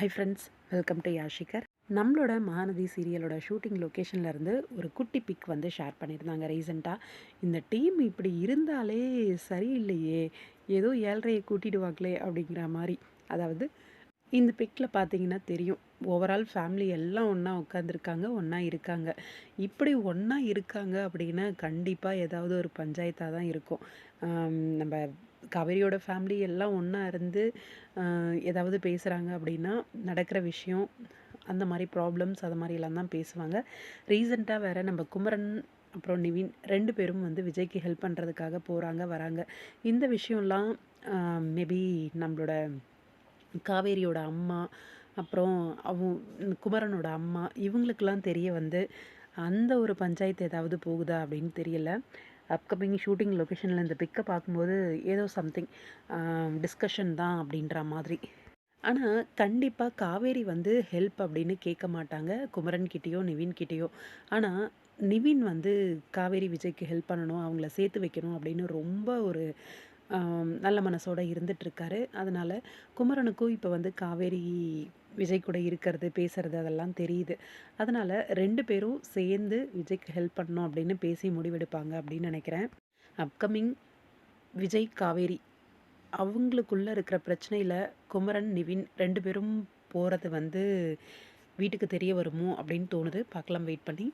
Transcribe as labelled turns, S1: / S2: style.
S1: High friends welcome to யாஷிகர் நம்மளோட Mahanadi சீரியலோட shooting லொக்கேஷன்லேருந்து ஒரு குட்டி பிக் வந்து ஷேர் பண்ணியிருந்தாங்க ரீசெண்டாக இந்த டீம் இப்படி இருந்தாலே சரியில்லையே ஏதோ ஏழ்றையை கூட்டிடுவாங்களே அப்படிங்கிற மாதிரி. அதாவது இந்த பிக்கில் பார்த்தீங்கன்னா தெரியும். ஓவரால் ஃபேமிலி எல்லாம் ஒன்றா உட்காந்துருக்காங்க ஒன்றா இருக்காங்க. இப்படி ஒன்றா இருக்காங்க அப்படின்னா கண்டிப்பாக ஏதாவது ஒரு பஞ்சாயத்தாக தான் இருக்கும். நம்ம கவரியோட ஃபேமிலி எல்லாம் ஒன்றா இருந்து ஏதாவது பேசுகிறாங்க அப்படின்னா நடக்கிற விஷயம் அந்த மாதிரி ப்ராப்ளம்ஸ் அது மாதிரி எல்லாம் தான் பேசுவாங்க. ரீசெண்டாக வேறு நம்ம குமரன் அப்புறம் நிவின் ரெண்டு பேரும் வந்து விஜய்க்கு ஹெல்ப் பண்ணுறதுக்காக போகிறாங்க வராங்க. இந்த விஷயம்லாம் மேபி நம்மளோட காவேரியோட அம்மா அப்புறம் அவங்க குமரனோட அம்மா இவங்களுக்கெல்லாம் தெரிய வந்து அந்த ஒரு பஞ்சாயத்து ஏதாவது போகுதா அப்படின்னு தெரியல. அப்கமிங் ஷூட்டிங் லொக்கேஷனில் இந்த பிக்கை பார்க்கும்போது ஏதோ சம்திங் டிஸ்கஷன் தான் அப்படின்ற மாதிரி. ஆனால் கண்டிப்பாக காவேரி வந்து ஹெல்ப் அப்படின்னு கேட்க மாட்டாங்க. குமரன்கிட்டேயோ நிவின்கிட்டேயோ ஆனால் நிவின் வந்து காவேரி விஜய்க்கு ஹெல்ப் பண்ணணும் அவங்கள சேர்த்து வைக்கணும் அப்படின்னு ரொம்ப ஒரு நல்ல மனசோட இருந்துட்டு இருக்காரு அதனால குமரனுக்கும் இப்போ வந்து காவேரி விஜய் கூட இருக்கிறது பேசுறது அதெல்லாம் தெரியுது. அதனால ரெண்டு பேரும் சேர்ந்து விஜய்க்கு ஹெல்ப் பண்ணணும் அப்படின்னு பேசி முடிவெடுப்பாங்க அப்படின்னு நினைக்கிறேன். அப்கமிங் விஜய் காவேரி அவங்களுக்குள்ளே இருக்கிற பிரச்சனையில் குமரன் நிவின் ரெண்டு பேரும் போகிறது வந்து வீட்டுக்கு தெரிய வருமோ அப்படின்னு தோணுது. பார்க்கலாம் வெயிட் பண்ணி.